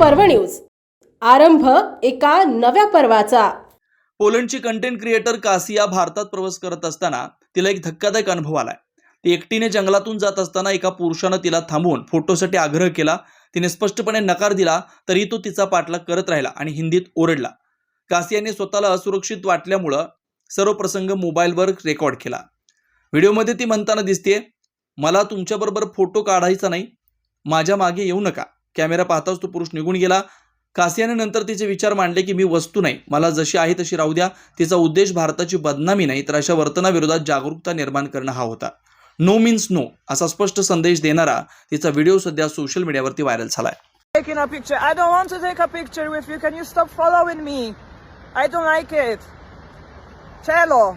पर्व न्यूज. आरंभ एका नव्या पर्वाचा. पोलंडची कंटेंट क्रिएटर कासिया भारतात प्रवास करत असताना तिला एक धक्कादायक अनुभव आलाय. ती एकटीने जंगलातून जात असताना एका पुरुषानं तिला थांबवून फोटोसाठी आग्रह केला. तिने स्पष्टपणे नकार दिला तरी तो तिचा पाठलाग करत राहिला आणि हिंदीत ओरडला. कासियाने स्वतःला असुरक्षित वाटल्यामुळं सर्व प्रसंग मोबाईलवर रेकॉर्ड केला. व्हिडिओमध्ये ती म्हणताना दिसते मला तुमच्याबरोबर फोटो काढायचा नाही. माझ्या मागे येऊ नका. कॅमेरा पाहताच तो पुरुष निघून गेला कासियाने नंतर तिचे विचार मांडले की मी वस्तू नाही मला जशी आहे तशी राहू द्या तिचा उद्देश भारताची बदनामी नाही तर अशा वर्तनाविरोधात जागरूकता निर्माण करणं हा होता नो मीन्स नो असा स्पष्ट संदेश देणारा तिचा व्हिडिओ सध्या सोशल मीडियावरती व्हायरल झालाय taking a picture. I don't want to take a picture with you. Can you stop following me? I don't like it. Cello.